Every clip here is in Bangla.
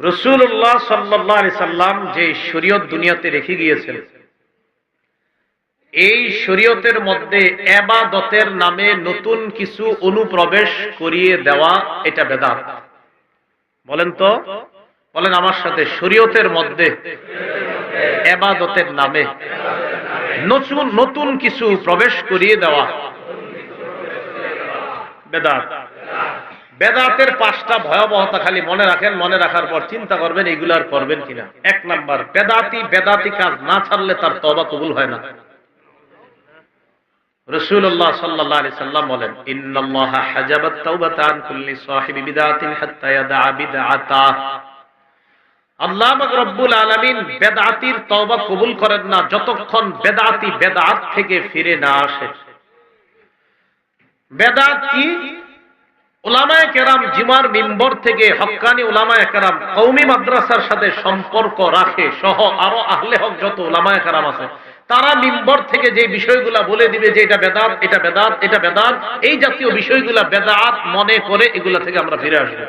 রসুল্লাহ সাল্লাহ সাল্লাম যে শরীয়ত দুনিয়াতে রেখে গিয়েছেন, এই শরীয়তের মধ্যে এবাদতের নামে নতুন কিছু অনুপ্রবেশ করিয়ে দেওয়া এটা বেদাত। বলেন তো, বলেন আমার সাথে শরীয়তের মধ্যে এবাদতের নামে নতুন নতুন কিছু প্রবেশ করিয়ে দেওয়া বেদাত। বেদাতের পাঁচটা ভয়াবহতা খালি মনে রাখেন, মনে রাখার পর চিন্তা করবেন এগুলার করবেন কিনা। এক নাম্বার, বেদাতি বেদাতি কাজ না ছাড়লে তার তবা কবুল হয় না। না, যতক্ষণ বেদাতি বেদাত থেকে ফিরে না আসে। বেদাত কি? ওলামায়ে কেরাম জিমার মিম্বর থেকে হকানি ওলামায় কেরাম কৌমি মাদ্রাসার সাথে সম্পর্ক রাখে, সহ আরও আহলে হক যত ওলামায় কেরাম আছে, তারা মিম্বর থেকে যে বিষয়গুলা বলে দিবে যে এটা বেদাত এটা বেদাত এটা বেদাত, এই জাতীয় বিষয়গুলা বেদাত মনে করে এগুলা থেকে আমরা ফিরে আসব।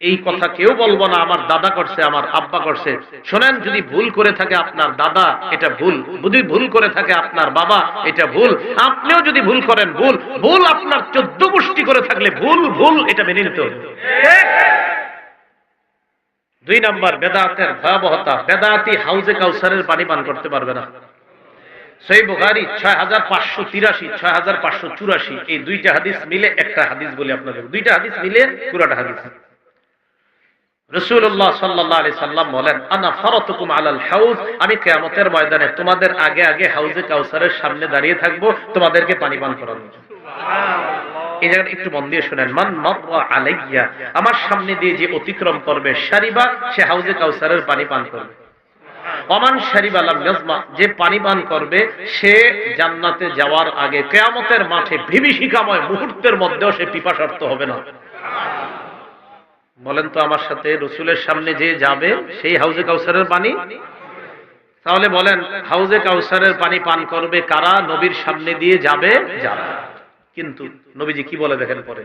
এই কথা কেউ বলব না, আমার দাদা করছে, আমার আব্বা করছে। শোনেন, যদি ভুল করে থাকে আপনার দাদা, এটা ভুল। যদি ভুল করে থাকে আপনার বাবা, এটা ভুল। আপনিও যদি ভুল করেন, ভুল। ভুল আপনার চোদ্দ গোষ্ঠী করে থাকলে ভুল ভুল, এটা মেনে নিতে দুই নম্বর, বেদাতের ভয়াবহতা। বেদাতি হাউজে কাউসারের পানি পান করতে পারবে না। সেই বুখারি ছয় হাজার পাঁচশো তিরাশি ছয় হাজার পাঁচশো চুরাশি। এই দুইটা হাদিস মিলে একটা হাদিস বলে আপনাদের। দুইটা হাদিস মিলে পুরাটা হাদিস। রসুল্লাহ সাল্লাহ আলি সাল্লাম বলেন আনা ফরতুকুম আলাল হাউজ আমি কেয়ামতের ময়দানে তোমাদের আগে আগে হাউজে কাউসারের সামনে দাঁড়িয়ে থাকব তোমাদেরকে পানি পান করানোর এই জায়গাটা একটু মন দিয়ে শুনেন মান আলাইয়া আমার সামনে দিয়ে যে অতিক্রম করবে সারিবা সে হাউজে কাউসারের পানি পান করবে। অমান শারিব আলাম ইয়াজমা যে পানি পান করবে সে জান্নাতে যাওয়ার আগে কেয়ামতের মাঠে বিভীষিকাময় মুহূর্তের মধ্যেও সে পিপাসার্থ হবে না। বলেন তো আমার সাথে, রসুলের সামনে যে যাবে, সেই হাউজে কাউসারের পানি তাহলে বলেন, হাউজে কাউসারের পানি পান করবে কারা? নবীর সামনে দিয়ে যাবে যারা। কিন্তু নবীজি কি বলে দেখেন পরে?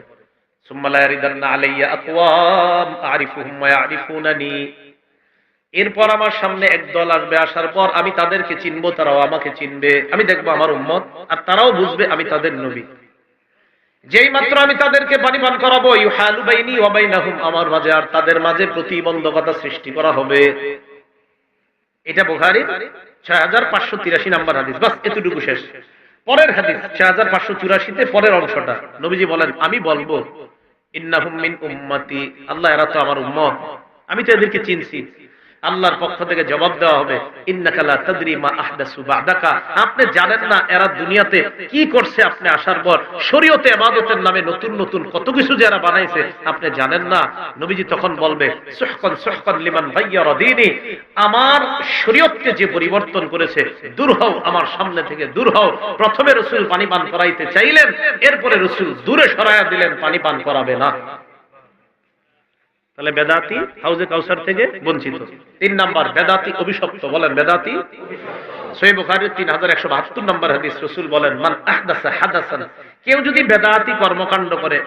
এরপর আমার সামনে একদল আসবে, আসার পর আমি তাদেরকে চিনবো, তারাও আমাকে চিনবে। আমি দেখব আমার উম্মত, আর তারাও বুঝবে আমি তাদের নবী। যেই মাত্র আমি তাদেরকে পানি পান করাবো আমার মাঝে আর তাদের মাঝে প্রতিবন্ধকতা সৃষ্টি করা হবে। এটা বুখারী 6583 নাম্বার হাদিস। বাস, এতটুকু শেষ। পরের হাদিস 6584 তে পরের অংশটা। নবীজি বলেন, আমি বলব আল্লাহ আমার আমি তো এদেরকে চিনছি। আল্লাহর পক্ষ থেকে জবাব দেওয়া হবে ইন্নাকালা তাদরি মা আহদাসু বাদাকা। আপনি জানেন না এরা দুনিয়াতে কি করছে আপনি আসার পর। শরীয়তে ইবাদতের নামে নতুন নতুন কত কিছু যারা বানাইছে, আপনি জানেন না। নবীজি তখন বলবে, সুহকান সুহকান লিমান গায়্যারা দীনি। আমার শরীয়তকে যে পরিবর্তন করেছে, দূর হও আমার সামনে থেকে, দূর হও। প্রথমে রসুল পানি পান করাইতে চাইলেন, এরপরে রসুল দূরে সরাইয়া দিলেন, পানি পান করাবে না। তাহলে বেদাতি হাউজে কাউসার থেকে বঞ্চিত। তিন নাম্বার, বেদাতি অভিশপ্ত বলেন, বেদাতি। নম্বর হাদিস বলেন, মান আহদাসা হাদাসান কেউ যদি বেদাতি কর্মকাণ্ড করে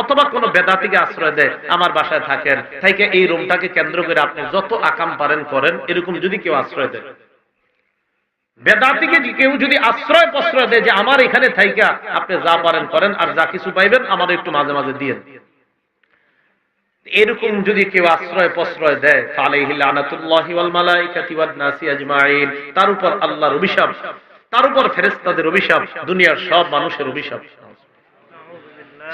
অথবা কোনো বেদাতিকে আশ্রয় দেয়, আমার বাসায় থাকেন, থেকে এই রুমটাকে কেন্দ্র করে আপনি যত আকাম পারেন করেন, এরকম যদি কেউ আশ্রয় দেয়। বেদাতিকে কেউ যদি আশ্রয় প্রশ্রয় দেয় যে, আমার এখানে থাইকা, আপনি যা পারেন করেন, আর যা কিছু পাইবেন আমার একটু মাঝে মাঝে দিয়ে এরকম যদি কেউ আশ্রয় প্রশ্রয় দেয় তার উপর আল্লাহর অভিশাপ, তার উপর ফেরেস্তাদের অভিশাপ, দুনিয়ার সব মানুষের অভিশাপ।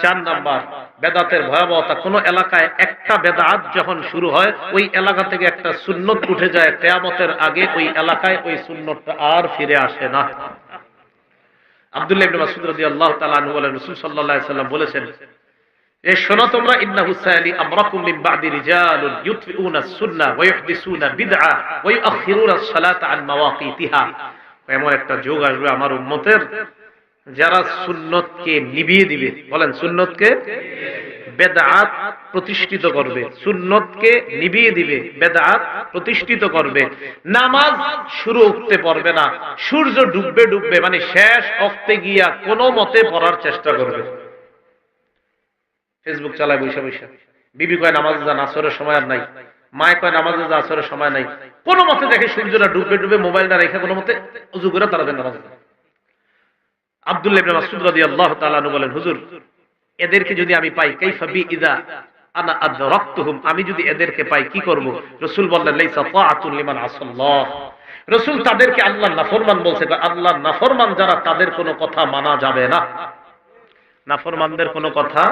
চার নাম্বার, বেদাতের ভয়াবহতা। কোন এলাকায় একটা বেদাত যখন শুরু হয়, ওই এলাকা থেকে একটা সুন্নত উঠে যায়, কেয়ামতের আগে ওই এলাকায় ওই সুন্নতটা আর ফিরে আসে না। আব্দুল্লাহ ইবনে মাসউদ রাদিয়াল্লাহু তাআলা বলেন, রাসূল সাল্লাল্লাহু সাল্লাম বলেছেন শোনো তোমরা সায়ালি আমরাকুম মিন বাদি রিজালুন ইউতফিউনা সুন্নাহ ওয়া ইউহদিসুনা বিদআ ওয়া ইউআখিরুনা আস-সালাতা আন মাওয়াকিতিহা। এমন একটা যুগ আসবে আমার উম্মতের, যারা সুন্নতকে নিভিয়ে দিবে। বলেন, সুন্নতকে বেদাত প্রতিষ্ঠিত করবে। সুন্নতকে নিভিয়ে দিবে বেদাত প্রতিষ্ঠিত করবে। নামাজ শুরু উঠতে পারবে না, সূর্য ডুববে ডুববে মানে শেষ অক্তে গিয়া কোনো মতে পড়ার চেষ্টা করবে। ফেসবুক চালায় বৈশা বৈশা বিবি কয়, নামাজে আসরের সময় আর নাই। মায় কয়, নামাজে যা, আসরের সময় নাই। কোনো মতে দেখে সূর্যটা ডুবে ডুবে মোবাইলটা রেখে কোনো মতে উজু করে তারা দেন নামাজ। আব্দুল্লাহ বলেন, হুজুর, এদেরকে যদি আমি পাই বি ইদা আনা আমি যদি এদেরকে পাই, কি করব? রাসূল বললেন, লাইসা লিমান তাদেরকে আল্লাহর নাফরমান বলছে আল্লাহর নাফরমান যারা তাদের কোনো কথা মানা যাবে না। নাফরমানদের কোনো কথা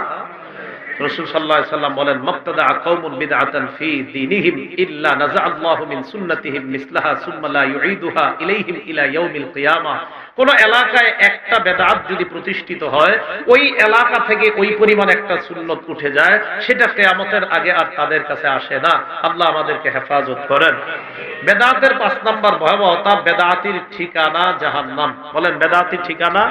রসুল সাল্লাল্লাহু আলাইহি সাল্লাম বলেন মাক্তাদা কওমুন বিদআতান ফি দীনিহিম ইল্লা নাযা আল্লাহু মিন সুন্নাতিহিম মিসলাহা সুম্মা লা ইউঈদুহা ইলাইহিম ইলা ইয়াউমিল কিয়ামা। কোন এলাকায় একটা বেদাত যদি প্রতিষ্ঠিত হয়, ওই এলাকা থেকে ওই পরিমাণ একটা সুন্নত উঠে যায়, সেটা কেয়ামতের আগে আর তাদের কাছে আসে না। আল্লাহ আমাদেরকে হেফাজত করেন। বেদাতের পাঁচ নাম্বার ভয়াবহতা, বেদাতির ঠিকানা জাহান্নাম। বলেন, বেদাতির ঠিকানা?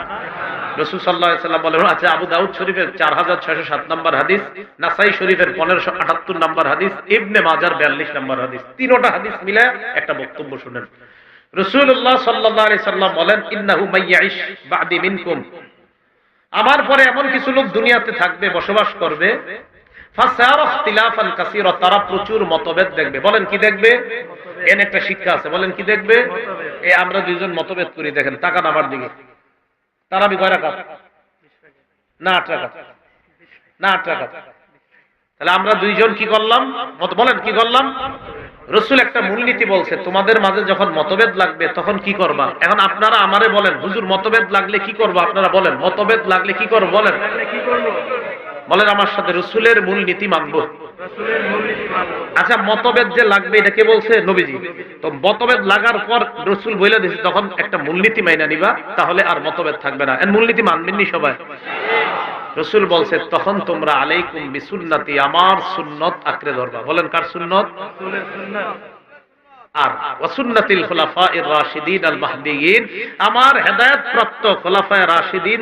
রসুল সাল্লাহ বলেন আচ্ছা আবু দাউদ শরীফের চার হাজার ছয়শো সাত নম্বর হাদিস, নাসাই শরীফের পনেরোশো আটাত্তর নম্বর হাদিস, ইবনে মাজার বিয়াল্লিশ নম্বর হাদিস। তিনোটা হাদিস মিলে একটা বক্তব্য শুনেন। রসুল্লাহ সাল্লাহ সাল্লাম বলেন ইন্নাহু মাইয়াইশ বাদি মিনকুম। আমার পরে এমন কিছু লোক দুনিয়াতে থাকবে বসবাস করবে। তারা প্রচুর মতভেদ দেখবে। বলেন কি দেখবে? এন একটা শিক্ষা আছে। বলেন কি দেখবে? এ আমরা দুইজন মতভেদ করি দেখেন টাকা নামার দিকে। তারা আমি কয় রাখাত না আট রাখাত না আট রাখাত তাহলে আমরা দুইজন কি করলাম? মত- বলেন কি করলাম? রসুল একটা মূলনীতি বলছে, তোমাদের মাঝে যখন মতভেদ লাগবে তখন কি করবা? এখন আপনারা আমারে বলেন, হুজুর, মতভেদ লাগলে কি করব? আপনারা বলেন, মতভেদ লাগলে কি করব? বলেন। বলেন আমার সাথে, রসুলের মূলনীতি মানবো। আচ্ছা মতভেদ যে লাগবে, এটা কে বলছে? নবীজি। তো মতভেদ লাগার পর রসুল বলে দিয়েছে তখন একটা মূলনীতি মাইনা নিবা, তাহলে আর মতভেদ থাকবে না। মূলনীতি মানবেননি সবাই। রসুল বলছে, তখন তোমরা আলাইকুম বিসুন্নতি, আমার সুন্নত আঁকড়ে ধরবা। বলেন, কার সুন্নত? আর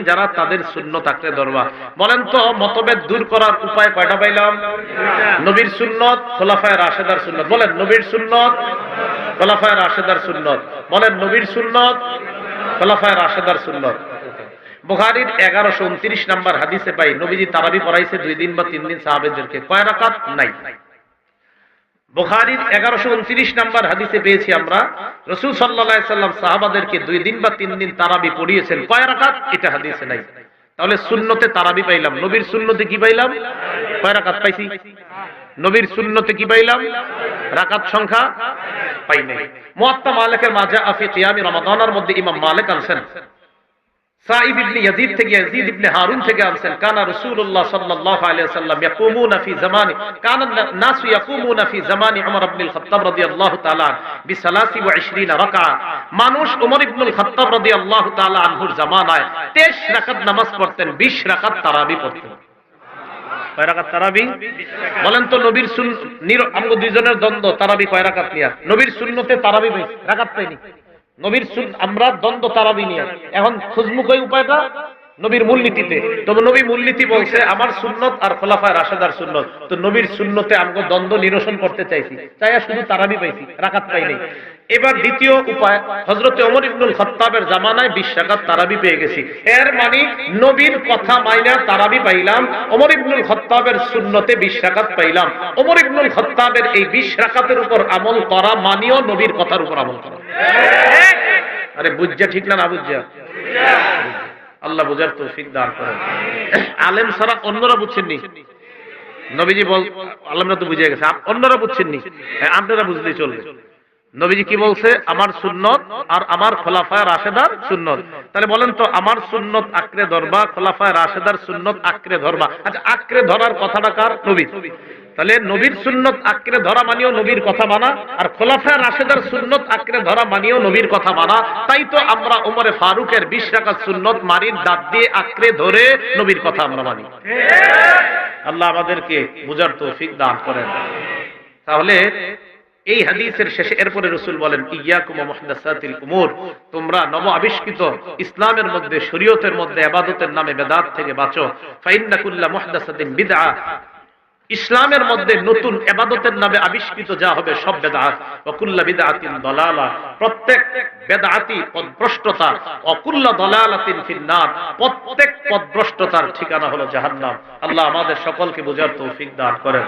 যারা তাদের ধরবা। বলেন তো, মতভেদ দূর করার উপায় কয়টা পাইলাম? নবীর সুন্নত, খোলাফায়ে রাশেদার সুন্নত। বলেন, নবীর সুন্নত, খোলাফায়ে রাশেদার সুন্নত। বলেন, নবীর সুন্নত, খোলাফায়ে রাশেদার সুন্নত। বুখারীর এগারোশো উনত্রিশ নাম্বার হাদিসে পাই, নবীজি তারাবি পড়াইছে দুই দিন বা তিন দিন সাহাবেদেরকে। কয় রাকাত? নাই। বুখারীর এগারোশো উনত্রিশ নাম্বার হাদিসে পেয়েছি আমরা, রসুল সাল্লাহ সাল্লাম সাহাবাদেরকে দুই দিন বা তিন দিন তারাবি পড়িয়েছেন। কয় রাকাত? এটা হাদিসে নাই। তাহলে শূন্যতে তারাবি পাইলাম। নবীর শূন্যতে কি পাইলাম? কয় রাকাত পাইছি? নবীর শূন্যতে কি পাইলাম? রাকাত সংখ্যা পাই নাই। মুয়াত্তা মালিকের মাঝে আফি কিয়ামি রমাদানের মধ্যে ইমাম মালিক আনছেন। সাইদ ইবনে ইয়াজিদ থেকে ইয়াজিদ ইবনে হারুন থেকে আনছেন কানা রাসূলুল্লাহ সাল্লাল্লাহু আলাইহি ওয়াসাল্লাম ইয়াকুমুনা ফি জামানি কানা নাসু ইয়াকুমুনা ফি জামানি উমর ইবনে আল-খাত্তাব রাদিয়াল্লাহু তাআলা বি 23 রাকা মানুষ উমর ইবনে আল-খাত্তাব রাদিয়াল্লাহু তাআলা আনহুর জামানায় 23 রাকাত নামাজ পড়তেন 20 রাকাত তারাবি পড়তেন। কয় রাকাত তারাবি? বলেন তো নবীর সুন নির আমগো দুইজনের দ্বন্দ্ব তারাবি কয় রাকাত নিয়া? নবীর সুন্নতে তারাবি রাকাত পাইনি। নবীর আমরা দ্বন্দ্ব তারাবি নিয়ে। এখন খুজমুখ উপায়টা নবীর মূলনীতিতে। তবে নবী মূলনীতি বলছে, আমার সুন্নত আর খোলাফায় রাশেদার সুন্নত। তো নবীর সুন্নতে আমগো দ্বন্দ্ব নিরসন করতে চাইছি। চাইয়া শুধু তারাবি পাইছি, রাকাত পাই নাই। এবার দ্বিতীয় উপায় হজরতে ওমর ইবনুল খত্তাবের জামানায় বিশ রাকাত তারাবি পেয়ে গেছি। এর মানে নবীর কথা মাইনা তারাবি পাইলাম, ওমর ইবনুল খত্তাবের সুন্নতে বিশ রাকাত পাইলাম। ওমর ইবনুল খত্তাবের এই বিশ রাকাতের উপর আমল করা মানিও নবীর কথার উপর আমল করা। আরে বুঝছা ঠিক না না বুঝছা? আল্লাহ বুঝার তো দান করেন। আলেম ছাড়া অন্যরা বুঝছেননি। নবীজি বল আলমরা তো বুঝে গেছে অন্যরা বুঝছেননি। আপনারা বুঝলেই চলবে। নবীজি কি বলছে? আমার সুন্নত আর আমার খোলাফায় রাশেদার সুন্নত। তাহলে বলেন তো, আমার সুন্নত আঁকড়ে ধরবা, খোলাফায় রাশেদার সুন্নত আঁকড়ে ধরবা। আচ্ছা আঁকড়ে ধরার কথাটা কার? নবী তাহলে নবীর সুন্নত আঁকড়ে ধরা মানিও নবীর কথা মানা, আর খোলাফায় রাশেদার সুন্নত আঁকড়ে ধরা মানিও নবীর কথা মানা। তাই তো আমরা উমরে ফারুকের বিশ রাকাত সুন্নত মারির দাঁত দিয়ে আঁকড়ে ধরে নবীর কথা আমরা মানি। আল্লাহ আমাদেরকে বুঝার তৌফিক দান করেন। তাহলে এই হাদিসের শেষে এরপরে রসুল বলেন, ইয়াকুম মুহদাসাতিল উমুর। তোমরা নব আবিষ্কৃত ইসলামের মধ্যে, শরীয়তের মধ্যে ইবাদতের নামে বেদাত থেকে বাঁচো। ফাইন্না কুল্লা মুহদাসাতিন বিদআ। ইসলামের মধ্যে নতুন এবাদতের নামে আবিষ্কৃত যা হবে সব বেদাত। অকুল্লা বিদাতিন দলালা। প্রত্যেক বেদাতি পদভ্রষ্টতা। অকুল্লা দলালাতিন ফিন্নার। প্রত্যেক পদভ্রষ্টতার ঠিকানা হলো জাহান্নাম। আল্লাহ আমাদের সকলকে বোঝার তৌফিক দান করেন।